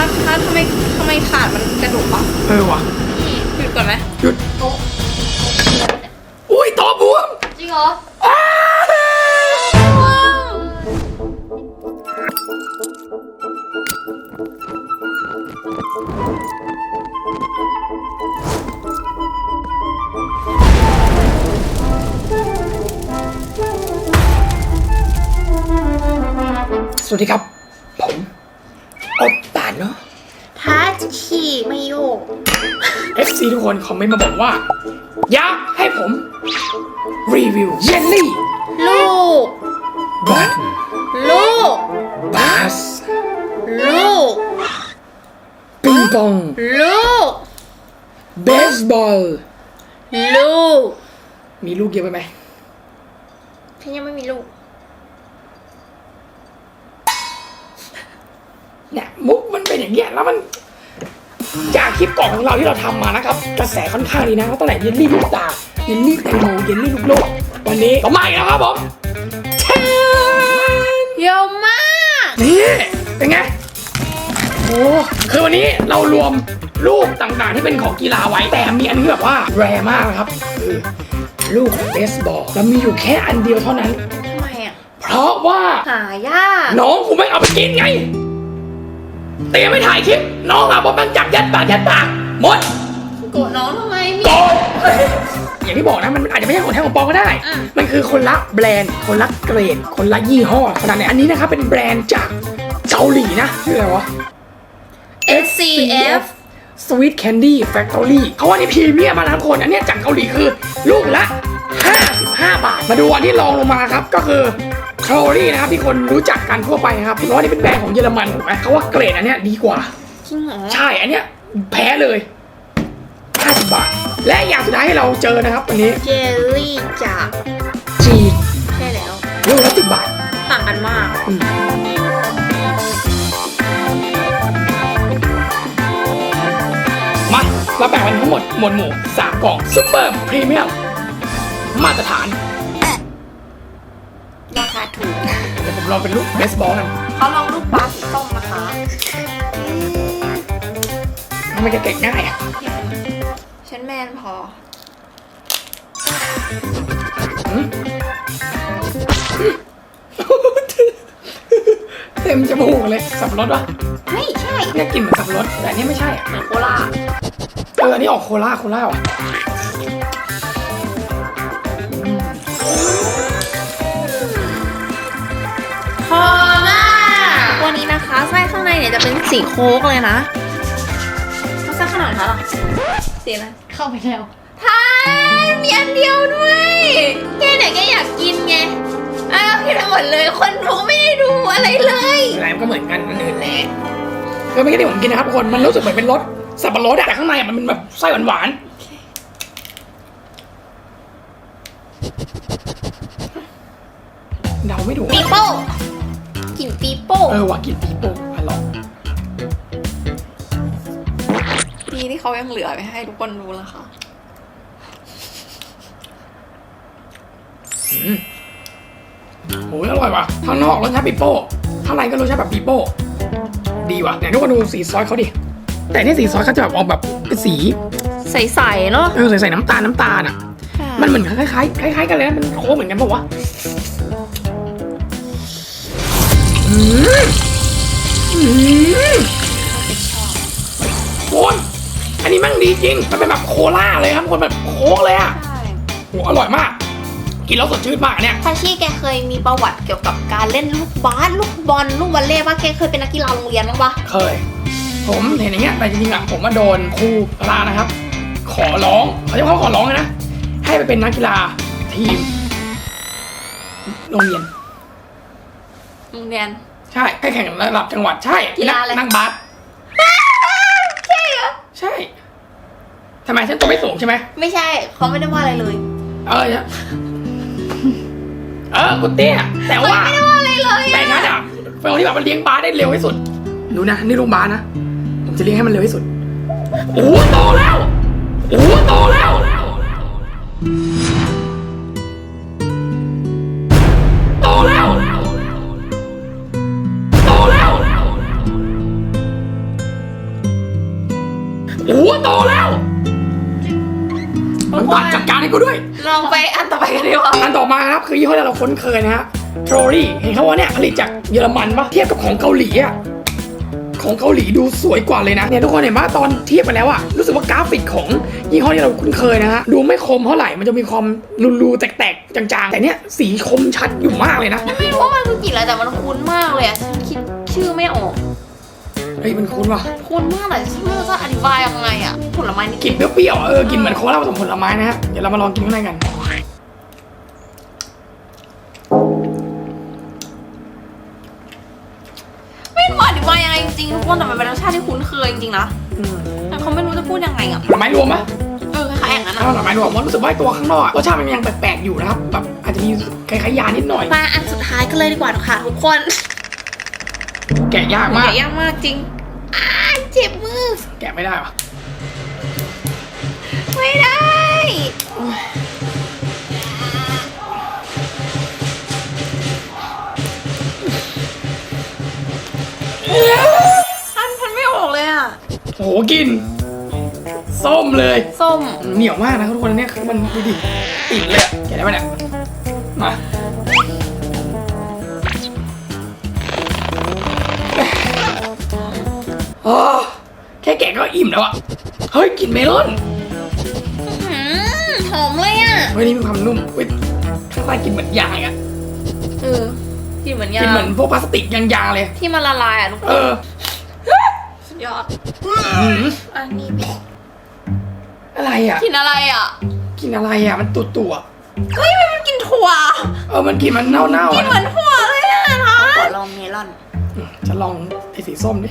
พัดพัดทำไมทำไมขาดมันกระดูกวะเออว่ะนี่หยุดก่อนไหมหยุดโต๊ะอุ้ยต่อบวมจริงเหรออ้าสวัสดีครับ ผมอบตานเนาะ พัด ขี่ไม่โยก FC ทุกคนคอมเมนต์มาบอกว่าอยากให้ผม รีวิวเยลลี่ลูก บัตลูกบัสลูก ปิงปอง ลูก เบสบอล ลูก มีลูกเยอะไปไหมฉันยังไม่มีลูก เนี่ยมุกมันเป็นอย่างเงี้ยแล้วมัน จากคลิปก่อนของเราที่เราทำมานะครับกระแสค่อนข้างดีนะตั้งแต่เยลลี่ลูกตาลเยลลี่แตงโมเยลลี่ลูกโลกวันนี้ก็มาอีกแล้วครับผมแชนเยอะมากนี่เป็นไงโอ้คือวันนี้เรารวมลูกต่างๆที่เป็นของกีฬาไว้แต่มีอันนี้แบบว่าแรมากนะครับคือลูกเบสบอลแล้วมีอยู่แค่อันเดียวเท่านั้นทำไมอะเพราะว่าหายากน้องกูไม่เอาไปกินไง เตรียมไม่ถ่ายคลิป น้องอะบอกมันจับยัดปากยัดปากหมดโกรธน้องทำไมมี โกนอย่างที่บอกนะมันอาจจะไม่ใช่ของแท้ของปลอมก็ได้ อะ มันคือคนละแบรนด์ คนละเกรด คนละยี่ห้อขนาดไหนอันนี้นะครับเป็นแบรนด์จากเกาหลีนะชื่ออะไรวะ SCF Sweet Candy Factory เขาว่านี่พรีเมียมมาแล้วทุกคน อันเนี้ยจากเกาหลีคือ ลูกละ 55 บาท มาดูอันที่รองลงมาครับ ก็คือ c l o r y นะครับที่คนรู้จักกันทั่วไปนะครับเพราะว่านี่เป็นแบรนด์ของเยอรมันถูกไหมเขาว่าเกรดอันเนี้ยดีกว่า จริงเหรอ ใช่อันเนี้ยแพ้เลย50บาท และอย่างสุดท้ายที่เราเจอนะครับวันนี้เจลลี่จากจีใช่แล้วลูกละ10บาท ต่างกันมาก อืม มาเราแบ่งเป็นทั้งหมดหมวดหมู่สามกล่องซุปเปอร์พรีเมียมมาตรฐาน ลองเป็นลูกเบสบอลกันเขาลองลูกปลาสีส้มนะคะทำไมแกเก่งง่ายอะฉันแมนพอหืมเต็มจมูกเลย สับปะรดวะไม่ใช่เนี่ยกลิ่นเหมือนสับปะรดแต่อันนี้ไม่ใช่อะเหมือนโคลาเอออันนี้ออกโคลาโคลาว่ะ เนี่ยจะเป็นสีโค้กเลยนะไส้ขนาดเท่าไหร่สีอะไรเข้าไปแล้วทานมีอันเดียวด้วยแกไหนแกอยากกินไงอ้าวพี่ทั้งหมดเลย คนดูไม่ได้ดูอะไรเลยอะไรมันก็เหมือนกันอันอื่นแหละก็ไม่ใช่ที่ผมกินนะครับทุกคนมันรู้สึกเหมือนเป็นรสสับปะรดอะแต่ข้างในอะมันเป็นแบบไส้หวานๆเดาไม่ถูกปีโป้กลิ่นปีโป้ เออว่ะกินปีโป้ อร่อยดีที่เขายังเหลือไว้ให้ทุกคนดูแล้วค่ะอืมโอ้ยอร่อยว่ะข้างนอกรสชาติปีโป้ข้างในก็รสชาติแบบปีโป้ดีว่ะเนี่ยทุกคนดูสีซอสเขาดิแต่นี่สีซอสเขาจะแบบออกแบบเป็นสีใสๆเนาะเออใส่ๆน้ำตาลน้ำตาลอะ มันเหมือนคล้ายๆคล้ายๆกันเลยนะมันโค้งเหมือนกันปะวะอืมอืมโคนอันนี้แมั่งดีจริง มันเป็นแบบโคล่าเลยครับคนแบบโค้งเลยอะใช่โหอร่อยมาก กินแล้วสดชื่นมากเนี่ยพาชี่แกเคยมีประวัติเกี่ยวกับการเล่นลูกบาสลูกบอลลูกวอลเลย์ป่ะแกเคยเป็นนักกีฬาโรงเรียนบ้างปะเคย ผมเห็นอย่างเงี้ยแต่จริงๆอะผมมาโดนครูพลานะครับ ขอร้องเขาจะเขาขอร้องเลยนะ ให้ไปเป็นนักกีฬาทีม โรงเรียน โรงเรียน ใช่ให้แข่งระดับจังหวัดใช่กีฬาอะไร นักบาสใช่เหรอ ใช่ทำไมฉันตัวไม่สูงใช่ไหมไม่ใช่เขาไม่ได้ว่าอะไรเลยเออเนี่ยเออกูเตี้ยแต่ว่า ไม่ได้ว่าอะไรเลยแต่ฉันอะเป็นคนที่แบบมันเลี้ยงบาสได้เร็วที่สุด ดูนะ นี่ลูกบาสนะ ผมจะเลี้ยงให้มันเร็วที่สุด โอ้โหโตแล้ว โอ้โหโตแล้วารให้กูด้วย ลองไปอันต่อไปกันดีกว่าอันต่อมาครับคือยี่ห้อที่เราคุ้นเคยนะฮะโทรลี่เห็นเขาว่าเนี่ยผลิตจากเยอรมันปะเทียบกับของเกาหลีอะของเกาหลีดูสวยกว่าเลยนะเนี่ยทุกคนเห็นปะตอนเทียบกันแล้วอะรู้สึกว่ากราฟิกของยี่ห้อที่เราคุ้นเคยนะฮะดูไม่คมเท่าไหร่มันจะมีความรูๆแตกๆจางๆ แต่เนี่ยสีคมชัดอยู่มากเลยนะไม่รู้ว่ามันคือกลิ่นอะไรแต่มันคุ้นมากเลยอะฉันคิดชื่อไม่ออก เฮ้ยมันคุ้นว่ะคุ้นมากเลยฉันไม่รู้จะอธิบายยังไงอะผลไม้นี่กลิ่นเปรี้ยวๆอะเออกลิ่นเหมือนโคลาผสมผลไม้นะฮะเดี๋ยวเรามาลองกินข้างในกันไม่รู้อธิบายยังไงจริงๆทุกคนแต่มันเป็นรสชาติที่คุ้นเคยจริงๆนะอืมแต่เขาไม่รู้จะพูดยังไงอะผลไม้รวมปะเออคล้ายๆอย่างนั้นถ้าอะผลไม้รวมว่ารู้สึกว่าไอ้ตัวข้างนอกอะรสชาติมันยังแปลกๆอยู่นะครับแบบอาจจะมีคล้ายๆยานิดหน่อยมาอันสุดท้ายกันเลยดีกว่าค่ะทุกคน แกะยากมาก แกะยากมากจริงอ้ายเจ็บมือ แกะไม่ได้ปะไม่ได้ พันพันไม่ออกเลยอะโอ้โหกิน ส้มเลย ส้ม เหนียวมากนะทุกคนอันเนี่ยคือมันดูดิติดเลยอะแกะได้ปะเนี่ย มา อ๋อแค่แกะก็อิ่มแล้วอะเฮ้ยกลินเมลอนหืมหอมเลยอะ เฮ้ยนี่มีความนุ่มเว้ยข้างใต้กลินเหมือนยางอะเออกินเหมือนกยาลินเหมือนพวกพลาสติกยางๆเลย ที่มันละลายอะทุกคเอนอสุดยอด หืมอันนี้พี่อะไรอะกินอะไรอะ กลินอะไรอะมันตุ่ตัวเฮ้ยมันกินถั่วๆเออมันกลินมันเน่าๆกิอะนเหมือนถั่วเลยอะนะขอลองเมลอนอืมจะลองไอ้สีส้มดิ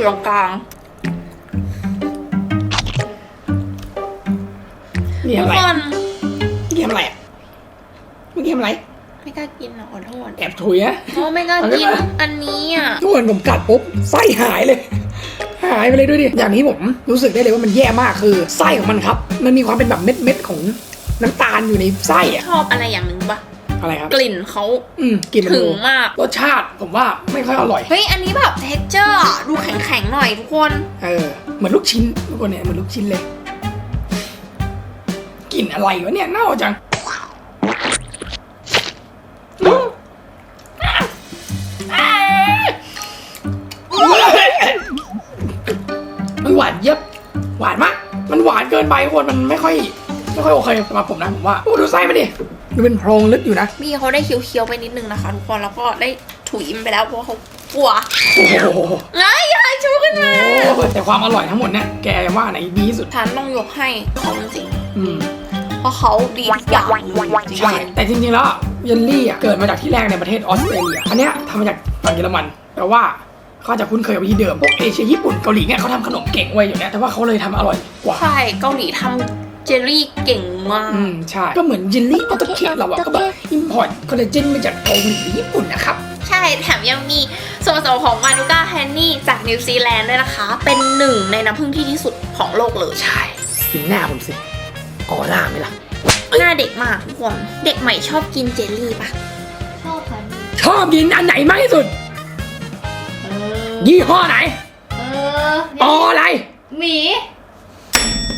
อยู่ตรงกลางนี่ทุทำกอะไรคนนี่ทำอะไรอะนี่ทำอะไรไม่กล้ากินอะขอโทษแอบถุยอะเพราะไม่กล้ากินอันนี้อะ ทุกคนผมกัดปุ๊บไส้หายเลย หายไปเลยด้วยดิอย่างนี้ผมรู้สึกได้เลยว่ามันแย่มากคือไส้ของมันครับ มันมีความเป็นแบบเม็ดเม็ดๆของน้ำตาลอยู่ในไส้อะชอบอะไรอย่างหนึ่งปะ อะไรครับ กลิ่นเขาอืมกลินมันถึงดูมาก รสชาติผมว่าไม่ค่อยอร่อย เฮ้ย อันนี้แบบเท็กเจอร์ดูแข็งๆหน่อยทุกคน เออ เหมือนลูกชิ้นทุกคนเนี่ยเหมือนลูกชิ้นเลยกลิ่นอะไรวะเนี่ยเน่าจังมันหวานเย็บหวานมาก มันหวานเกินไปทุกคนมันไม่ค่อย ไม่ค่อยโอเคสำหรับผมนะผมว่าโอ้ดูไส้มันดิ ดูเป็นโพรงลึกอยู่นะพี่เขาได้เคี้ยวๆไปนิดนึงนะคะทุกคนแล้วก็ได้ถุยมันไปแล้วเพราะว่าเขากลัวโอ้โหไอ้ยายชูขึ้นมาแต่ความอร่อยทั้งหมดเนี่ยแกว่าไหนดีที่สุดฉันต้องยกให้เขาจริงอืมๆเพราะเขาดีทุกอย่างเลยจริงใช่แต่จริงๆแล้วอะเยลลี่อะเกิดมาจากที่แรกในประเทศออสเตรเลียอันเนี้ยทำมาจากฝั่งเยอรมันแต่ว่าเขาจะคุ้นเคยกับวิธีเดิมพวกเอเชียญี่ปุ่นเกาหลีเนี่ยเขาทำขนมเก่งไว้อย่างเนี้ยแต่ว่าเขาเลยทำอร่อยกว่าๆใช่เกาหลีทำเจลลี่เก่งมาก อืมใช่ ก็เหมือนเยลลี่ออโตเคเราอะก็แบบอิมพอร์ตคอลลาเจนมาจากเกาหลีหรือญี่ปุ่นนะครับ ใช่แถมยังมีส่วนผสมของมานูก้าแฮนนี่จากนิวซีแลนด์ด้วยนะคะ เป็นหนึ่งในน้ำผึ้งที่ดีที่สุดของโลกเลย ใช่ดูหน้าผมสิออร่าไหมล่ะ หน้าเด็กมากทุกคนเด็กใหม่ชอบกินเจลลี่ปะชอบค่ะชอบกินอันไหนมากที่สุด เออยี่ห้อไหน เอออออะไร หมี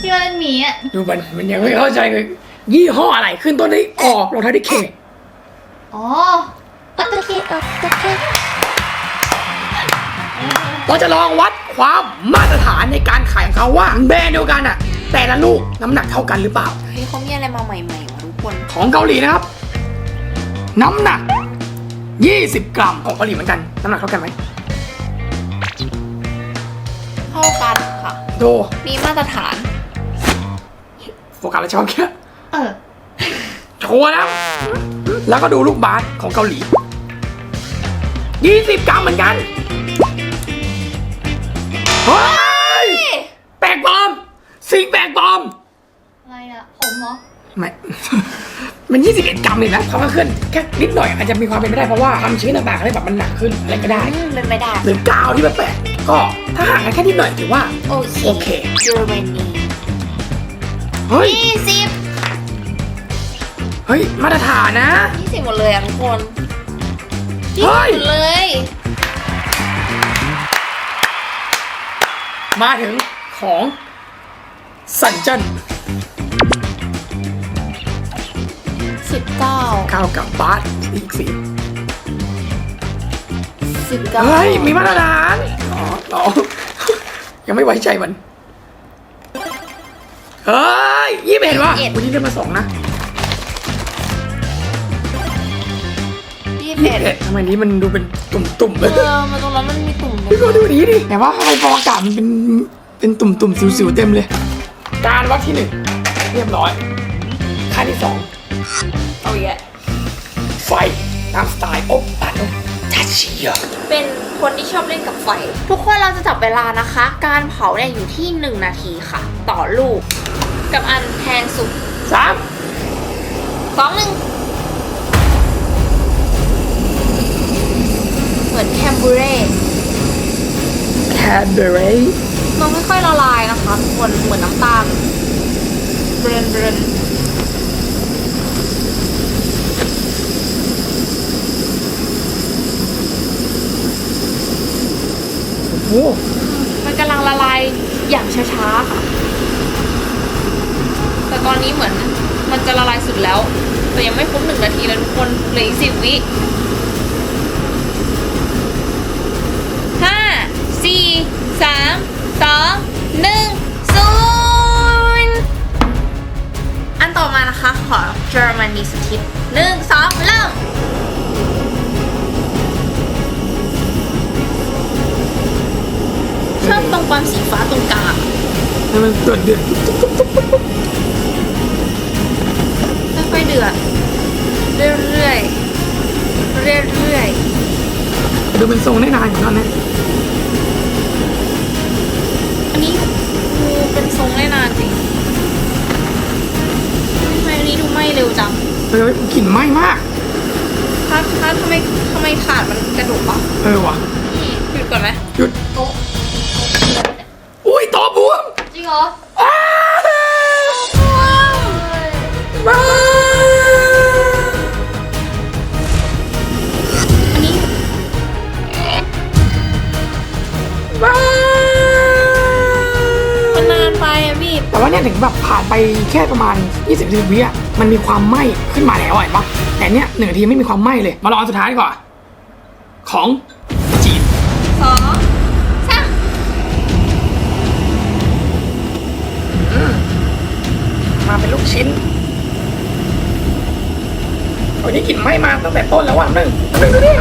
ชื่อว่าหมีอะดูมันมันยังไม่เข้าใจเลยยี่ห้ออะไรขึ้นต้นด้วยออรองท้ายด้วยเคอ๋อปัตตะเกียบปัตตะเกียบเราจะลองวัดความมาตรฐานในการขายของเขาว่าแบรนด์เดียวกันอะแต่ละลูกน้ำหนักเท่ากันหรือเปล่า เฮ้ยเขามีอะไรมาใหม่ๆวะทุกคน ของเกาหลีนะครับ น้ำหนัก 20 กรัมของเกาหลีเหมือนกัน น้ำหนักเท่ากันไหมเท่ากันค่ะโดมีมาตรฐาน โฟกัสแล้วชอบแค่เออโชว์แล้วแล้วก็ดูลูกบาสของเกาหลี 20 กรัมเหมือนกันเฮ้ยแปลกปลอม สิ่งแปลกปลอม อะไรอะผมเหรอ ไม่ มัน 21 กรัมเลยนะเขาก็ขึ้นแค่นิดหน่อยอาจจะมีความเป็นไปได้เพราะว่าความชื้นต่างๆอะไรแบบมันหนักขึ้นอะไรก็ได้ อืมเป็นไปได้หรือกาวที่มันแปลกก็ถ้าห่างกันแค่นิดหน่อยถือว่าโอเคโอเค เจอเวนนี้ เฮ้ย ยี่สิบเฮ้ย มาตรฐานนะ ยี่สิบหมดเลยอะทุกคนญี่เฮ้ยปุ่นเลย มาถึงของสันจันสิบเก้า ก้าวกับบาสอีกสี่สิบเก้าเฮ้ย มีมาตรฐานอ๋อเหรอยังไม่ไว้ใจมัน เฮ้ ยยี่สิบเอ็ดวะวันนี้ได้มาสองนะยี่สิบยี่เอ็สิดบเอ็ดทำไมนี้มันดูเป็นตุ่มๆเลเอย อมาตรงนั้นมันมีตุ่มเลพี่ยก็ดูดีดิแต่ว่าทำไมฟองอากาศมันเป็นเป็นตุ่มๆสิวๆเต็มเลย การวัดที่หนึ่งเรียบร้อยค่าที่สองเอาแยะไฟตามสไตล์อบอัดทัชเชียเป็นคนที่ชอบเล่นกับไฟ ทุกคนเราจะจับเวลานะคะ การเผาเนี่ยอยู่ที่ 1 นาทีค่ะ ต่อลูก กับอันแพงสุดสามสองหนึ่งเหมือนแคมบูเร่แคดเบอรี่มันไม่ค่อยละลายนะคะทุกคนเหมือนน้ำตาลเบรนเบรนโอ้โหมันกำลังละลายอย่างช้าๆค่ะแต่ตอ นนี้เหมือนมันจะละลายสุดแล้ว แต่ยังไม่ครบหนึ่งนาทีแล้วทุกคนเหลืออีกสิบวิห้าสี่สามสองหนึ่งศูนย์อันต่อมานะคะ ขอเยอรมนีสคริปต์หนึ่งสองเริ่มชอบตรงความสีฟ้าตรงกลางให้มันเดืดเดือด ค่อยๆเดือด เรื่อยๆ เรื่อย ดูเป็นทรงได้นานอยู่ตอนนี้ๆอันนี้ดูเป็นทรงได้นานจริงทำไมอันนี้ดูไหม้เร็วจังเออกลิ่นไหม้มากถ้าถ้าทำไมทำไมถาดมันกระดกอะเออว่ะหยุดก่อนไหมหยุดโต๊ะอุ้ยโตะบวมจริงเหรอ เนี่ยถึงแบบผ่านไปแค่ประมาณ 20วิอะมันมีความไหม้ขึ้นมาแล้วอะเห็นปะแต่เนี้ยหนึ่งนาทีไม่มีความไหม้เลย มาลองอันสุดท้ายดีกว่า ของจีนสองสามมาเป็นลูกชิ้นวันนี้กลิ่นไหม้มาตั้งแต่ต้นแล้วอะหนึ่งหนึ่งดูดิ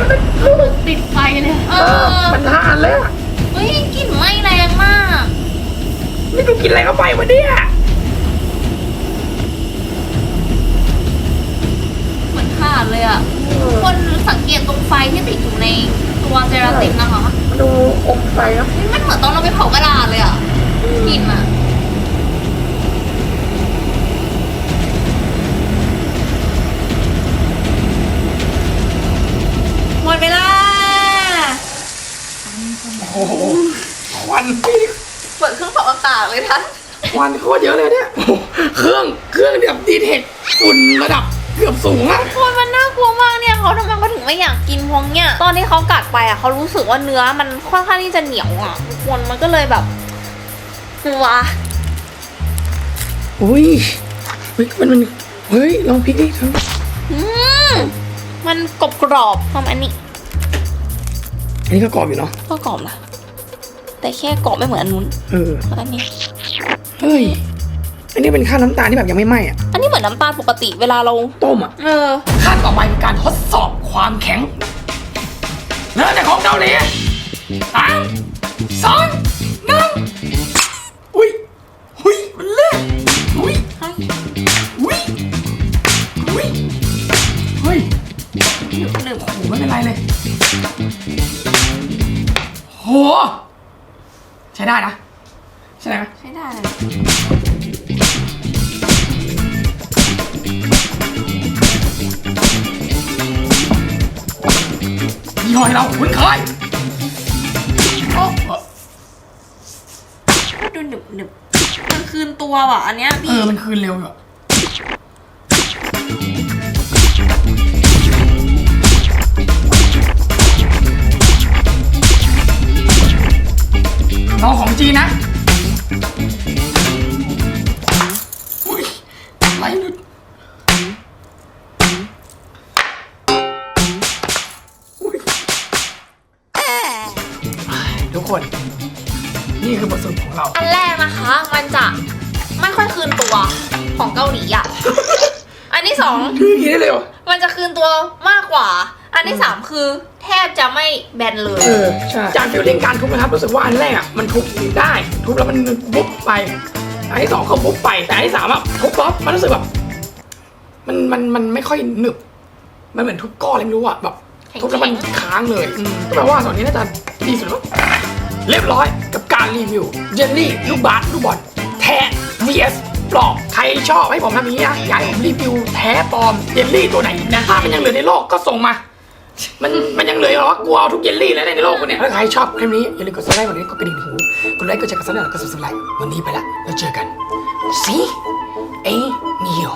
ลูกติดไฟเลย เอเอออมันทานเลยอะเฮ้ยกลิ่นไหม้แรงมาก นี่กูกินอะไรเข้าไปวะเนี่ย เหมือนถ่านเลยอะ คนสังเกตตรงไฟที่ติดอยู่ในตัวเจลาตินนะคะมาดูอมไฟครับเฮ้ยมันเหมือนตอนเราไปเผากระดาษเลยอะกลิ่นอะ หมดเวลา โอ้โหควันนี่ เปิดเค รื่องเป่าอากาศเลยท่านควันโคตรเยอะเลยเนี่ยโอ้โหเครื่องเครื่องแบบดีเทคฝุ่นระดับเกือบสูงอะ คนมันน่ากลัวมากเนี่ยเขาทำไมเขาถึงไม่อยากกินพวกเนี่ยตอนที่เขากัดไปอะเขารู้สึกว่าเนื้อมันค่อนข้างที่จะเหนียวอะทุกคนมันก็เลยแบบกลัวอุ้ยเฮ้ยมันมันเฮ้ยลองพลิกดิเธออืมมันกรอบกรอบๆทำอันนี้อันนี้ก็กรอบอยู่เนาะก็กรอบนะ แต่แค่กรอบไม่เหมือนอันนู้นเออ เพราะอันนี้ เฮ้ย อันนี้เป็นข้าวน้ำตาลที่แบบยังไม่ไหม้อะอันนี้เหมือนน้ำตาลปกติเวลาเรา ต้มอะเออ ขั้นต่อไปคือการทดสอบความแข็งเริ่มจากของเกาหลีสามสองหนึ่งอุ้ยอุ้ยมันเลื่อนอุ้ยให้อุ้ยอุ้ยเฮ้ยหนึบหนึบโอ้โหไม่เป็นไรเลยโห ใช้ได้นะ ใช่ไหมใช้ได้เลยยี่ห้อให้เราคุ้นเคยโอ้เออก็ดูหนึบหนึบมันคืนตัวว่ะอันเนี้ยเอพี่ อมันคืนเร็วอยู่อะ จีนะ บนเลย เออใช่จากฟิลลิ่งการทุบนะครับรู้สึกว่าอันแรกอะมันทุบได้ทุบแล้วมันบุ๊บไปอันที่สองก็บุ๊บไปแต่อันที่สามอะทุบป๊อปมันรู้สึกแบบมันมันมันไม่ค่อยหนึบมันเหมือนทุบก้อนอะไรไม่รู้อะแบบทุบแล้วมันค้างเลยอืมก็แปลว่าสองนี้น่าจะดีสุดแล้วเรียบร้อยกับการรีวิวเจลลี่ลูกบาสลูกบอลแท้ vs ปลอกใครชอบให้ผมทำอย่างนี้นะอยากให้ผมรีวิวแท้ปลอมเจลลี่ตัวไหนอีกนะถ้ามันยังเหลือในโลกก็ส่งมา มันมันยังเหลือเหรอกูเอาทุกเยลลี่เลยในโลกกูเนี่ยถ้าใครชอบคลิปนี้อย่าลืมกดซับสไครต์กดนี้กดกระดิ่งหูกดไลค์กดแชร์กดซับสไครต์แล้วก็ subscribe วันนี้ไปละแล้วเจอกัน see a meal